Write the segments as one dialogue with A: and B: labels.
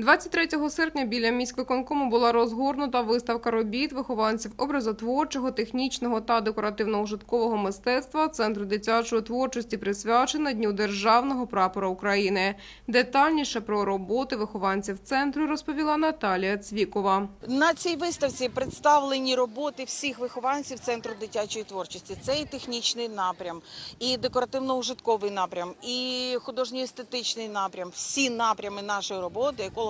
A: 23 серпня біля міськвиконкому була розгорнута виставка робіт вихованців образотворчого, технічного та декоративно-ужиткового мистецтва Центру дитячої творчості присвячена Дню Державного прапора України. Детальніше про роботи вихованців центру розповіла Наталія Цвікова.
B: На цій виставці представлені роботи всіх вихованців центру дитячої творчості. Це і технічний напрям, і декоративно-ужитковий напрям, і художньо-естетичний напрям. Всі напрями нашої роботи, еколого-туристичний,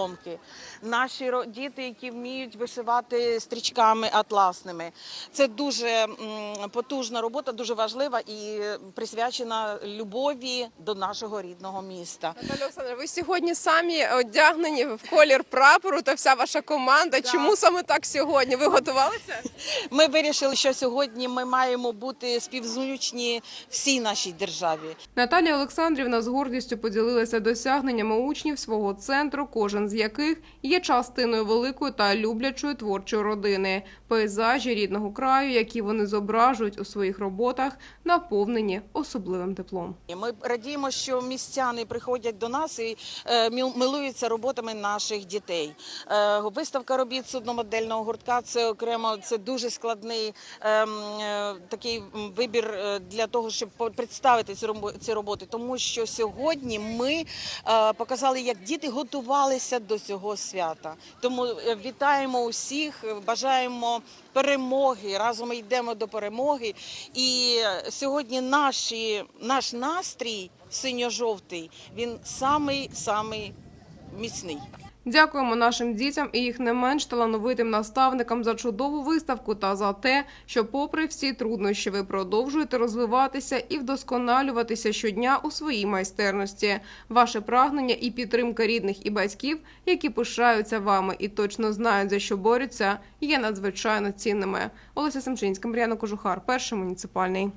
B: соломки. Наші діти, які вміють вишивати стрічками атласними. Це дуже потужна робота, дуже важлива і присвячена любові до нашого рідного міста.
A: Наталя Олександра, ви сьогодні самі одягнені в колір прапору та вся ваша команда. Чому саме так сьогодні? Ви готувалися?
B: Ми вирішили, що сьогодні ми маємо бути співзвучні всій нашій державі.
A: Наталія Олександрівна з гордістю поділилася досягненнями учнів свого центру, кожен з яких є частиною великої та люблячої творчої родини. Пейзажі рідного краю, які вони зображують у своїх роботах, наповнені особливим теплом.
B: Ми радіємо, що містяни приходять до нас і е, милуються роботами наших дітей. Е, виставка робіт судномодельного гуртка це окремо це дуже складний ем, е, такий вибір для того, щоб представити ці роботи. Тому що сьогодні ми показали, як діти готувалися до цього свята. Тому е, вітаємо усіх, е, бажаємо перемоги. Разом йдемо до перемоги. І е, сьогодні наші, наш настрій синьо-жовтий, він самий самий міцний.
A: Дякуємо нашим дітям і їх не менш талановитим наставникам за чудову виставку та за те, що, попри всі труднощі, ви продовжуєте розвиватися і вдосконалюватися щодня у своїй майстерності. Ваше прагнення і підтримка рідних і батьків, які пишаються вами і точно знають за що борються, є надзвичайно цінними. Олеся Семчинська, Мар'яна Кожухар, перший муніципальний.